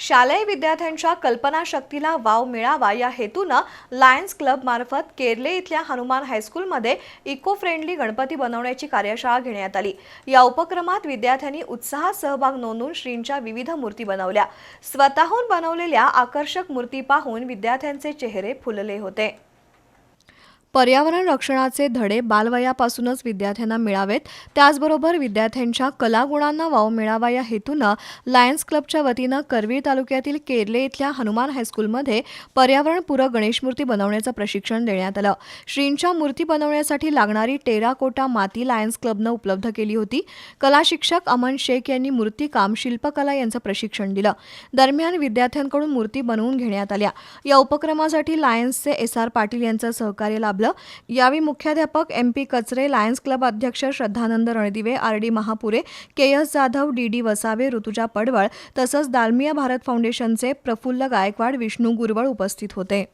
शालेय विद्यार्थ्यांच्या कल्पनाशक्तीला वाव मिळावा या हेतूनं लायन्स क्लब मार्फत केरले इथल्या हनुमान हायस्कूलमध्ये इको फ्रेंडली गणपती बनवण्याची कार्यशाळा घेण्यात आली. या उपक्रमात विद्यार्थ्यांनी उत्साहात सहभाग नोंदवून श्रींच्या विविध मूर्ती बनवल्या. स्वतःहून बनवलेल्या आकर्षक मूर्ती पाहून विद्यार्थ्यांचे चेहरे फुलले होते. पर्यावरण रक्षणाचे धडे बालवयापासूनच विद्यार्थ्यांना मिळावेत. त्याचबरोबर विद्यार्थ्यांच्या कलागुणांना वाव मिळावा या हेतूनं लायन्स क्लबच्या वतीनं करवीर तालुक्यातील केरले इथल्या हनुमान हायस्कूलमध्ये पर्यावरणपूरक गणेशमूर्ती बनवण्याचं प्रशिक्षण देण्यात आलं. श्रींच्या मूर्ती बनवण्यासाठी लागणारी टेराकोटा माती लायन्स क्लबनं उपलब्ध केली होती. कला शिक्षक अमन शेख यांनी मूर्तीकाम शिल्पकला यांचं प्रशिक्षण दिलं. दरम्यान विद्यार्थ्यांकडून मूर्ती बनवून घेण्यात आल्या. या उपक्रमासाठी लायन्सचे एस आर पाटील यांचं सहकार्य लाभलं. यावेळी मुख्याध्यापक M P Kachare lions club अध्यक्ष Shraddhanand Randive R D Mahapure K S Jadhav D D Vasave Rutuja Padwal तसंच दालमिया भारत फाउंडेशनचे प्रफुल्ल गायकवाड विष्णू गुरवळ उपस्थित होते.